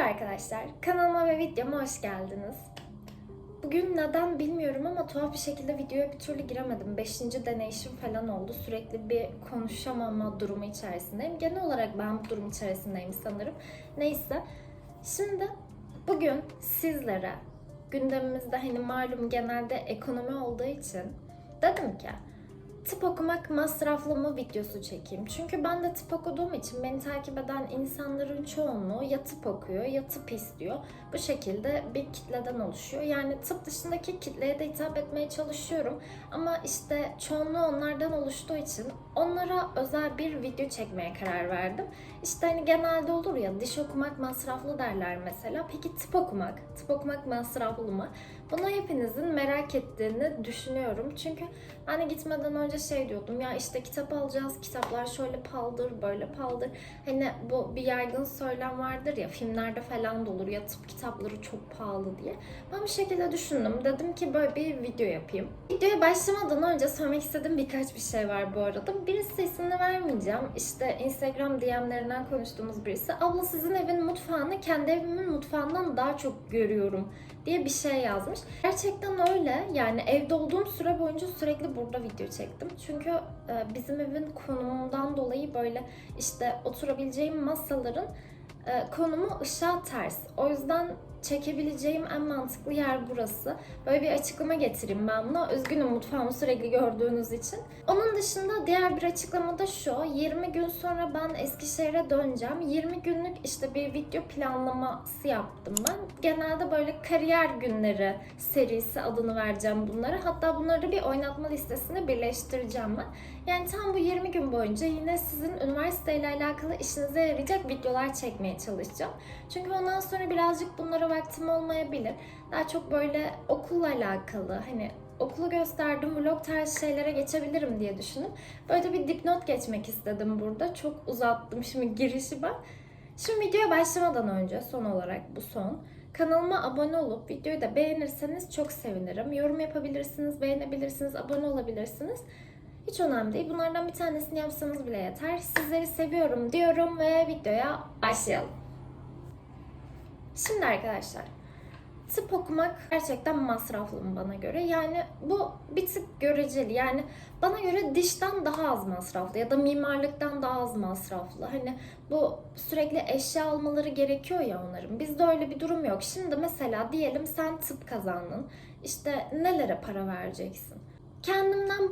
Merhaba arkadaşlar, kanalıma ve videoma hoş geldiniz. Bugün neden bilmiyorum ama tuhaf bir şekilde videoya bir türlü giremedim. Beşinci deneyişim falan oldu. Sürekli bir konuşamama durumu içerisindeyim. Genel olarak ben bu durum içerisindeyim sanırım. Neyse, şimdi bugün sizlere gündemimizde hani malum genelde ekonomi olduğu için dedim ki tıp okumak masraflı mı videosu çekeyim. Çünkü ben de tıp okuduğum için beni takip eden insanların çoğunluğu ya tıp okuyor ya tıp istiyor. Bu şekilde bir kitleden oluşuyor. Yani tıp dışındaki kitleye de hitap etmeye çalışıyorum. Ama işte çoğunluğu onlardan oluştuğu için onlara özel bir video çekmeye karar verdim. İşte hani genelde olur ya diş okumak masraflı derler mesela. Peki tıp okumak, tıp okumak masraflı mı? Bunu hepinizin merak ettiğini düşünüyorum. Çünkü hani gitmeden önce şey diyordum ya işte kitap alacağız, kitaplar şöyle paldır, böyle paldır. Hani bu bir yaygın söylem vardır ya filmlerde falan da olur ya tıp kitapları çok pahalı diye. Ben bir şekilde düşündüm. Dedim ki böyle bir video yapayım. Videoya başlamadan önce söylemek istediğim birkaç bir şey var bu arada. Birisi ismini vermeyeceğim. İşte Instagram DM'lerinden konuştuğumuz birisi. Abla sizin evin mutfağını kendi evimin mutfağından daha çok görüyorum diye bir şey yazmış. Gerçekten öyle. Yani evde olduğum süre boyunca sürekli burada video çektim. Çünkü e, bizim evin konumundan dolayı böyle işte oturabileceğim masaların e, konumu ışığa ters. O yüzden çekebileceğim en mantıklı yer burası. Böyle bir açıklama getireyim ben buna. Üzgünüm mutfağımı sürekli gördüğünüz için. Onun dışında diğer bir açıklama da şu. 20 gün sonra ben Eskişehir'e döneceğim. 20 günlük işte bir video planlaması yaptım ben. Genelde böyle kariyer günleri serisi adını vereceğim bunlara. Hatta bunları bir oynatma listesine birleştireceğim ben. Yani tam bu 20 gün boyunca yine sizin üniversiteyle alakalı işinize yarayacak videolar çekmeye çalışacağım. Çünkü ondan sonra birazcık bunlara vaktim olmayabilir. Daha çok böyle okulla alakalı hani okulu gösterdim vlog tarzı şeylere geçebilirim diye düşündüm. Böyle bir dipnot geçmek istedim burada. Çok uzattım şimdi girişi ben. Şimdi videoya başlamadan önce son olarak bu son. Kanalıma abone olup videoyu da beğenirseniz çok sevinirim. Yorum yapabilirsiniz, beğenebilirsiniz, abone olabilirsiniz. Hiç önemli değil. Bunlardan bir tanesini yapsanız bile yeter. Sizleri seviyorum diyorum ve videoya başlayalım. Şimdi arkadaşlar, tıp okumak gerçekten masraflı mı bana göre? Yani bu bir tık göreceli. Yani bana göre dişten daha az masraflı ya da mimarlıktan daha az masraflı. Hani bu sürekli eşya almaları gerekiyor ya onların. Bizde öyle bir durum yok. Şimdi mesela diyelim sen tıp kazandın. İşte nelere para vereceksin? Kendimden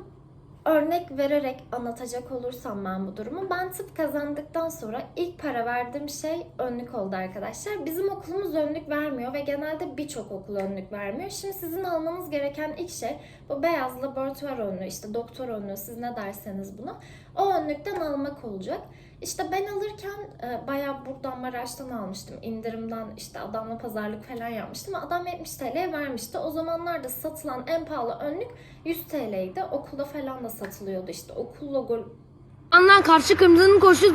örnek vererek anlatacak olursam ben bu durumu. Ben tıp kazandıktan sonra ilk para verdiğim şey önlük oldu arkadaşlar. Bizim okulumuz önlük vermiyor ve genelde birçok okul önlük vermiyor. Şimdi sizin almanız gereken ilk şey bu beyaz laboratuvar önlüğü, işte doktor önlüğü siz ne derseniz buna. O önlükten almak olacak. İşte ben alırken e, bayağı buradan Maraş'tan almıştım. İndirimden işte adamla pazarlık falan yapmıştım. Adam 70 TL'ye vermişti. O zamanlarda satılan en pahalı önlük 100 TL'ydi. Okulda falan da satılıyordu işte. Okul logo Andan karşı kırmızının koşu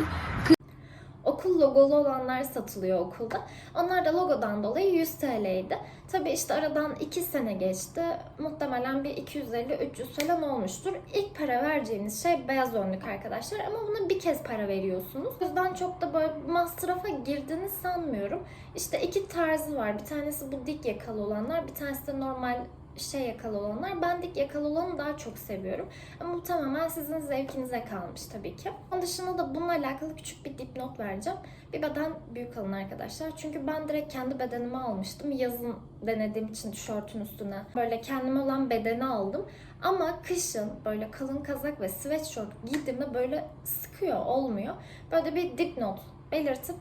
okul logolu olanlar satılıyor okulda. Onlar da logodan dolayı 100 TL'ydi. Tabi işte aradan 2 sene geçti. Muhtemelen bir 250-300 falan olmuştur. İlk para vereceğiniz şey beyaz önlük arkadaşlar. Ama buna bir kez para veriyorsunuz. O yüzden çok da böyle masrafa girdiğini sanmıyorum. İşte iki tarzı var. Bir tanesi bu dik yakalı olanlar. Bir tanesi de normal şey yakalı olanlar. Ben dik yakalı olanı daha çok seviyorum. Ama bu tamamen sizin zevkinize kalmış tabii ki. Onun dışında da bununla alakalı küçük bir dipnot vereceğim. Bir beden büyük alın arkadaşlar. Çünkü ben direkt kendi bedenimi almıştım. Yazın denediğim için tişörtün üstüne böyle kendime olan bedeni aldım. Ama kışın böyle kalın kazak ve sweatshirt giydiğimde böyle sıkıyor, olmuyor. Böyle bir dipnot belirtip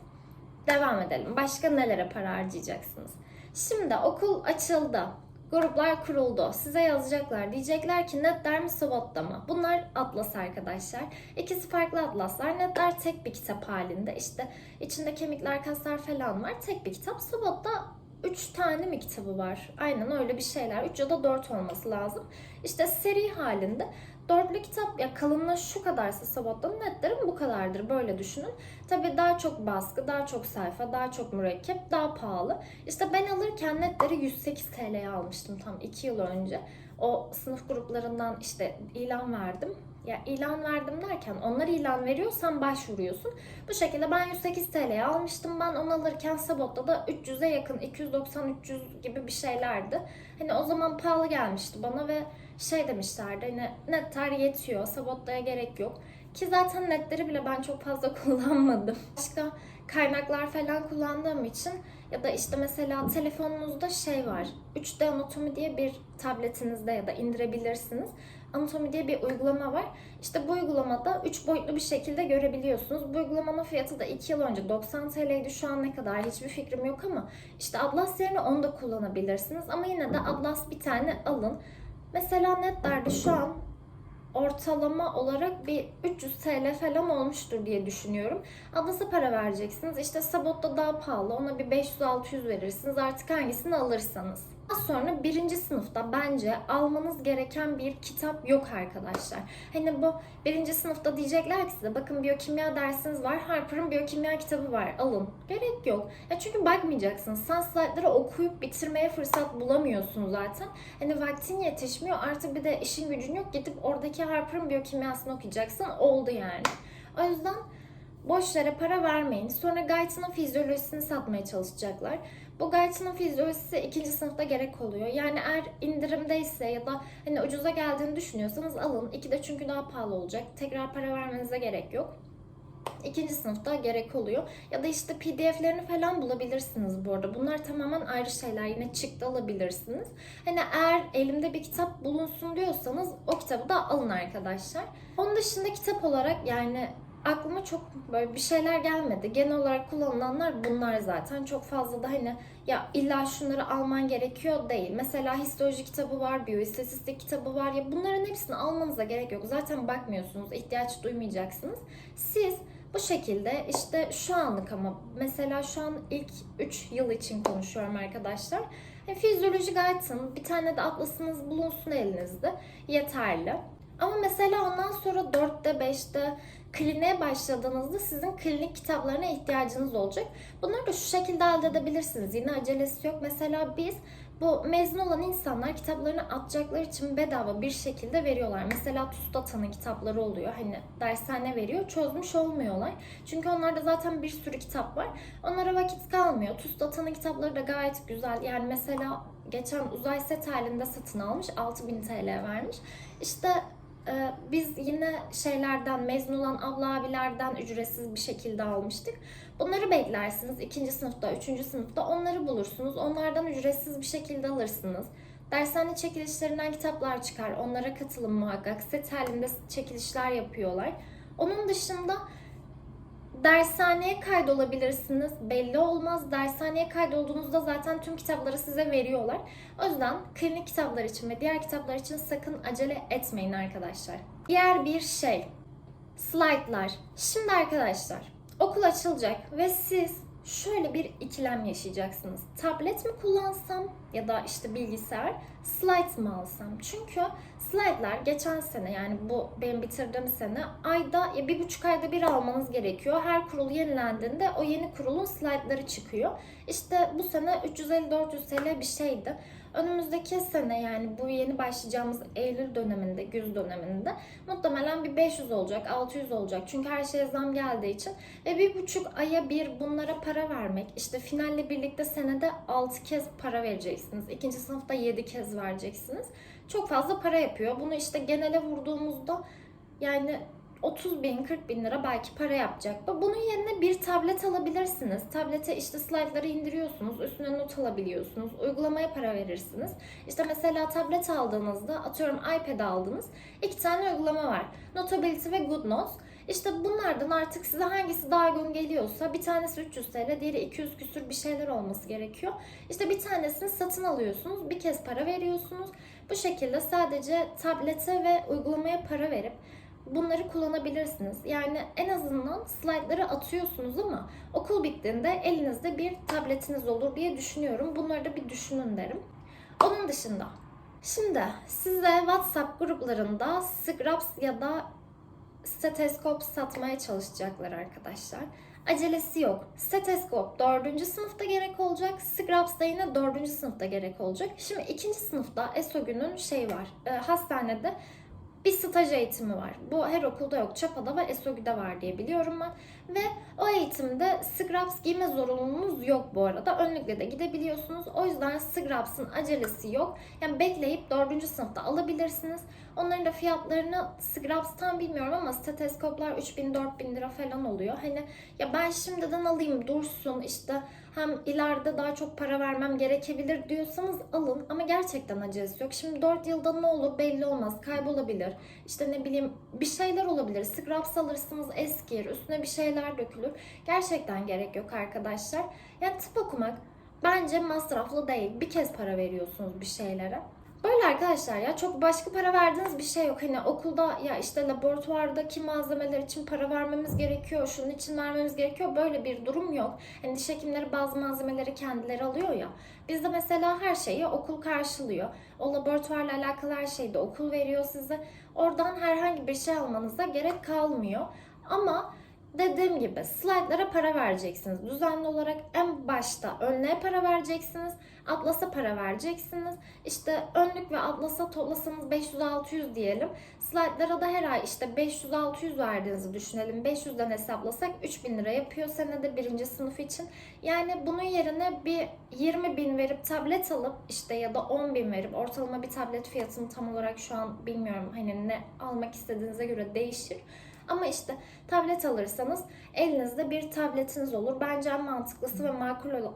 devam edelim. Başka nelere para harcayacaksınız? Şimdi okul açıldı. Gruplar kuruldu. Size yazacaklar. Diyecekler ki netler mi Sobot'ta mı? Bunlar atlas arkadaşlar. İkisi farklı atlaslar. Netler tek bir kitap halinde. İşte içinde kemikler, kaslar falan var. Tek bir kitap. Sobot'ta 3 tane mi kitabı var? Aynen öyle bir şeyler. 3 ya da 4 olması lazım. İşte seri halinde. Dörtlü kitap ya kalınlığı şu kadarsa Sabot'tan netlerim bu kadardır. Böyle düşünün. Tabii daha çok baskı, daha çok sayfa, daha çok mürekkep, daha pahalı. İşte ben alırken netleri 108 TL'ye almıştım tam 2 yıl önce. O sınıf gruplarından işte ilan verdim. Ya ilan verdim derken onlar ilan veriyorsan başvuruyorsun. Bu şekilde ben 108 TL'ye almıştım. Ben onu alırken Sabot'ta da 300'e yakın 290-300 gibi bir şeylerdi. Hani o zaman pahalı gelmişti bana ve şey demişlerdi hani netler yetiyor. Sabot'ta'ya gerek yok. Ki zaten netleri bile ben çok fazla kullanmadım. Başka kaynaklar falan kullandığım için ya da işte mesela telefonunuzda şey var. 3D Anatomi diye bir tabletinizde ya da indirebilirsiniz. Anatomi diye bir uygulama var. İşte bu uygulamada 3 boyutlu bir şekilde görebiliyorsunuz. Bu uygulamanın fiyatı da 2 yıl önce 90 TL'ydi. Şu an ne kadar hiçbir fikrim yok ama işte Atlas yerine onu da kullanabilirsiniz. Ama yine de Atlas bir tane alın. Mesela netlerde şu an ortalama olarak bir 300 TL falan olmuştur diye düşünüyorum. Atlas'a para vereceksiniz. İşte Sabot'ta daha pahalı. Ona bir 500-600 verirsiniz. Artık hangisini alırsanız. Daha sonra birinci sınıfta bence almanız gereken bir kitap yok arkadaşlar. Hani bu birinci sınıfta diyecekler ki size bakın biyokimya dersiniz var. Harper'ın biyokimya kitabı var. Alın. Gerek yok. Ya çünkü bakmayacaksınız. Sen slaytları okuyup bitirmeye fırsat bulamıyorsun zaten. Hani vaktin yetişmiyor. Artık bir de işin gücün yok. Gidip oradaki Harper'ın biyokimyasını okuyacaksın. Oldu yani. O yüzden boş yere para vermeyin. Sonra Guyton'un fizyolojisini satmaya çalışacaklar. Bu Guyton'un fizyolojisi ikinci sınıfta gerek oluyor. Yani eğer indirimdeyse ya da hani ucuza geldiğini düşünüyorsanız alın. İki de çünkü daha pahalı olacak. Tekrar para vermenize gerek yok. İkinci sınıfta gerek oluyor. Ya da işte pdf'lerini falan bulabilirsiniz bu arada. Bunlar tamamen ayrı şeyler. Yine çıktı alabilirsiniz. Hani eğer elimde bir kitap bulunsun diyorsanız o kitabı da alın arkadaşlar. Onun dışında kitap olarak yani aklıma çok böyle bir şeyler gelmedi. Genel olarak kullanılanlar bunlar zaten. Çok fazla da hani ya illa şunları alman gerekiyor değil. Mesela histoloji kitabı var, biyoistatistik kitabı var. Ya bunların hepsini almanıza gerek yok. Zaten bakmıyorsunuz, ihtiyaç duymayacaksınız. Siz bu şekilde işte şu anlık ama mesela şu an ilk 3 yıl için konuşuyorum arkadaşlar. E, Fizyoloji Guyton, bir tane de atlasınız bulunsun elinizde. Yeterli. Ama mesela ondan sonra 4'te 5'te kliniğe başladığınızda sizin klinik kitaplarına ihtiyacınız olacak. Bunları da şu şekilde elde edebilirsiniz. Yine acelesi yok. Mesela biz bu mezun olan insanlar kitaplarını atacakları için bedava bir şekilde veriyorlar. Mesela TUSTATA'nın kitapları oluyor. Hani dershane veriyor. Çözmüş olmuyorlar. Çünkü onlarda zaten bir sürü kitap var. Onlara vakit kalmıyor. TUSTATA'nın kitapları da gayet güzel. Yani mesela geçen uzay set halinde satın almış. 6000 TL vermiş. İşte biz yine şeylerden mezun olan abla abilerden ücretsiz bir şekilde almıştık. Bunları beklersiniz ikinci sınıfta, üçüncü sınıfta onları bulursunuz. Onlardan ücretsiz bir şekilde alırsınız. Dershane çekilişlerinden kitaplar çıkar. Onlara katılın muhakkak. Set halinde çekilişler yapıyorlar. Onun dışında dershaneye kaydolabilirsiniz. Belli olmaz. Dershaneye kaydolduğunuzda zaten tüm kitapları size veriyorlar. O yüzden klinik kitaplar için ve diğer kitaplar için sakın acele etmeyin arkadaşlar. Diğer bir şey. Slaytlar. Şimdi arkadaşlar okul açılacak ve siz şöyle bir ikilem yaşayacaksınız. Tablet mi kullansam ya da işte bilgisayar, slide mı alsam? Çünkü slaytlar geçen sene yani bu benim bitirdiğim sene ayda ya bir buçuk ayda bir almanız gerekiyor. Her kurul yenilendiğinde o yeni kurulun slaytları çıkıyor. İşte bu sene 350-400 TL bir şeydi. Önümüzdeki sene yani bu yeni başlayacağımız Eylül döneminde, güz döneminde muhtemelen bir 500 olacak, 600 olacak. Çünkü her şeye zam geldiği için. Ve bir buçuk aya bir bunlara para vermek. işte finalle birlikte senede 6 kez para vereceksiniz. İkinci sınıfta 7 kez vereceksiniz. Çok fazla para yapıyor. Bunu işte genele vurduğumuzda yani 30 bin, 40 bin lira belki para yapacak. Bunun yerine bir tablet alabilirsiniz. Tablete işte slaytları indiriyorsunuz, üstüne not alabiliyorsunuz, uygulamaya para verirsiniz. İşte mesela tablet aldığınızda, atıyorum iPad aldınız, iki tane uygulama var. Notability ve GoodNotes. İşte bunlardan artık size hangisi daha uygun geliyorsa bir tanesi 300 TL, diğeri 200 küsür bir şeyler olması gerekiyor. İşte bir tanesini satın alıyorsunuz, bir kez para veriyorsunuz. Bu şekilde sadece tablete ve uygulamaya para verip bunları kullanabilirsiniz. Yani en azından slaytları atıyorsunuz ama okul bittiğinde elinizde bir tabletiniz olur diye düşünüyorum. Bunları da bir düşünün derim. Onun dışında şimdi size WhatsApp gruplarında Scraps ya da steteskop satmaya çalışacaklar arkadaşlar. Acelesi yok. Steteskop 4. sınıfta gerek olacak. Scraps da yine 4. sınıfta gerek olacak. Şimdi 2. sınıfta ESO günün şey var. E, hastanede bir staj eğitimi var. Bu her okulda yok. Çapa'da ve ESOGÜ'de var diye biliyorum ben. Ve o eğitimde scrubs giyme zorunluluğunuz yok bu arada. Önlükle de gidebiliyorsunuz. O yüzden scrubs'ın acelesi yok. Yani bekleyip 4. sınıfta alabilirsiniz. Onların da fiyatlarını scrubs bilmiyorum ama steteskoplar 3000-4000 lira falan oluyor. Hani ya ben şimdiden alayım dursun işte hem ileride daha çok para vermem gerekebilir diyorsanız alın ama gerçekten acelesi yok. Şimdi 4 yılda ne olur belli olmaz. Kaybolabilir. İşte ne bileyim bir şeyler olabilir. Scrubs alırsınız eskir. Üstüne bir şeyler dökülür. Gerçekten gerek yok arkadaşlar. Yani tıp okumak bence masraflı değil. Bir kez para veriyorsunuz bir şeylere. Böyle arkadaşlar ya çok başka para verdiğiniz bir şey yok. Hani okulda ya işte laboratuvardaki malzemeler için para vermemiz gerekiyor, şunun için vermemiz gerekiyor. Böyle bir durum yok. Hani diş hekimleri bazı malzemeleri kendileri alıyor ya. Bizde mesela her şeyi okul karşılıyor. O laboratuvarla alakalı her şeyi de okul veriyor size. Oradan herhangi bir şey almanıza gerek kalmıyor. Ama dediğim gibi slaytlara para vereceksiniz. Düzenli olarak en başta önlüğe para vereceksiniz. Atlasa para vereceksiniz. İşte önlük ve atlasa toplasanız 500-600 diyelim. Slaytlara da her ay işte 500-600 verdiğinizi düşünelim. 500'den hesaplasak 3000 lira yapıyor senede birinci sınıf için. Yani bunun yerine bir 20 bin verip tablet alıp işte ya da 10 bin verip ortalama bir tablet fiyatını tam olarak şu an bilmiyorum. Hani ne almak istediğinize göre değişir. Ama işte tablet alırsanız elinizde bir tabletiniz olur. Bence en mantıklısı ve makul olan,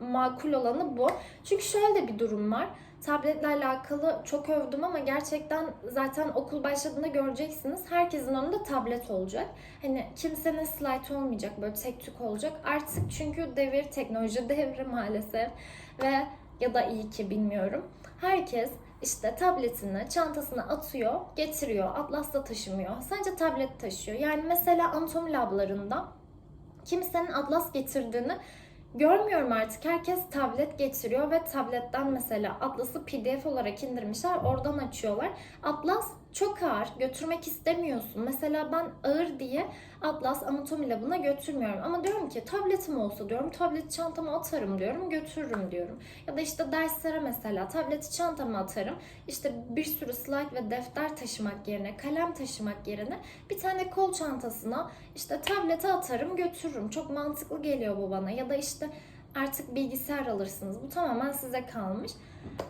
makul olanı bu. Çünkü şöyle bir durum var. Tabletle alakalı çok övdüm ama gerçekten zaten okul başladığında göreceksiniz. Herkesin önünde tablet olacak. Hani kimsenin slide olmayacak böyle tek tük olacak. Artık çünkü devir teknoloji devri maalesef ve ya da iyi ki bilmiyorum. Herkes işte tabletini çantasına atıyor, getiriyor. Atlas'ta taşımıyor. Sadece tablet taşıyor. Yani mesela anatomi lablarında kimsenin atlas getirdiğini görmüyorum artık. Herkes tablet getiriyor ve tabletten mesela atlası pdf olarak indirmişler. Oradan açıyorlar. Atlas çok ağır. Götürmek istemiyorsun. Mesela ben ağır diye Atlas Anatomi Lab'ına götürmüyorum. Ama diyorum ki tabletim olsa diyorum. Tablet çantama atarım diyorum. Götürürüm diyorum. Ya da işte derslere mesela tableti çantama atarım. İşte bir sürü slide ve defter taşımak yerine, kalem taşımak yerine bir tane kol çantasına işte tablete atarım götürürüm. Çok mantıklı geliyor bu bana. Ya da işte artık bilgisayar alırsınız. Bu tamamen size kalmış.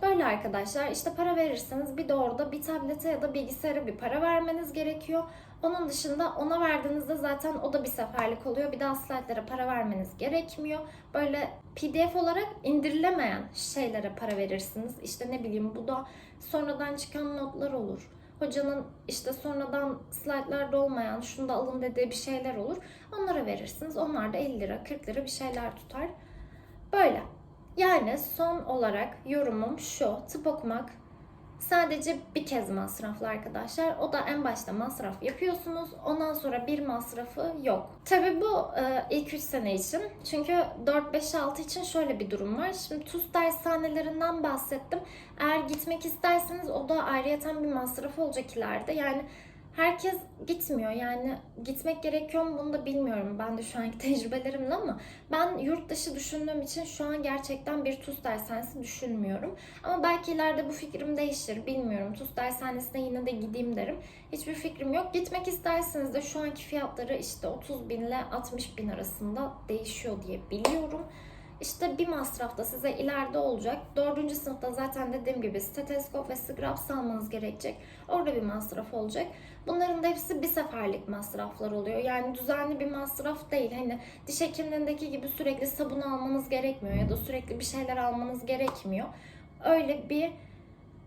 Böyle arkadaşlar işte para verirseniz bir de orada bir tablete ya da bilgisayara bir para vermeniz gerekiyor. Onun dışında ona verdiğinizde zaten o da bir seferlik oluyor. Bir daha slaytlara para vermeniz gerekmiyor. Böyle pdf olarak indirilemeyen şeylere para verirsiniz. İşte ne bileyim bu da sonradan çıkan notlar olur. Hocanın işte sonradan slaytlarda olmayan şunu da alın dediği bir şeyler olur. Onlara verirsiniz. Onlar da 50 lira 40 lira bir şeyler tutar. Böyle. Yani son olarak yorumum şu. Tıp okumak sadece bir kez masraflı arkadaşlar. O da en başta masraf yapıyorsunuz. Ondan sonra bir masrafı yok. Tabii bu e, ilk 3 sene için. Çünkü 4, 5, 6 için şöyle bir durum var. Şimdi TUS dershanelerinden bahsettim. Eğer gitmek isterseniz o da ayrıyeten bir masraf olacak ileride. Yani herkes gitmiyor. Yani gitmek gerekiyor mu bunu da bilmiyorum. Ben de şu anki tecrübelerimle ama ben yurt dışı düşündüğüm için şu an gerçekten bir TUS dershanesi düşünmüyorum. Ama belki ileride bu fikrim değişir. Bilmiyorum. TUS dershanesine yine de gideyim derim. Hiçbir fikrim yok. Gitmek isterseniz de şu anki fiyatları işte 30 bin ile 60 bin arasında değişiyor diye biliyorum. İşte bir masraf da size ileride olacak. Dördüncü sınıfta zaten dediğim gibi steteskop ve scrubs almanız gerekecek. Orada bir masraf olacak. Bunların da hepsi bir seferlik masraflar oluyor. Yani düzenli bir masraf değil. Hani diş hekimliğindeki gibi sürekli sabun almanız gerekmiyor ya da sürekli bir şeyler almanız gerekmiyor. Öyle bir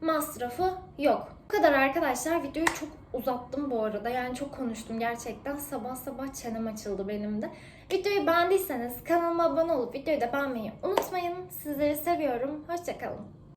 masrafı yok. Bu kadar arkadaşlar. Videoyu çok uzattım bu arada. Yani çok konuştum gerçekten. Sabah sabah çenem açıldı benim de. Videoyu beğendiyseniz kanalıma abone olup videoyu da beğenmeyi unutmayın. Sizleri seviyorum. Hoşçakalın.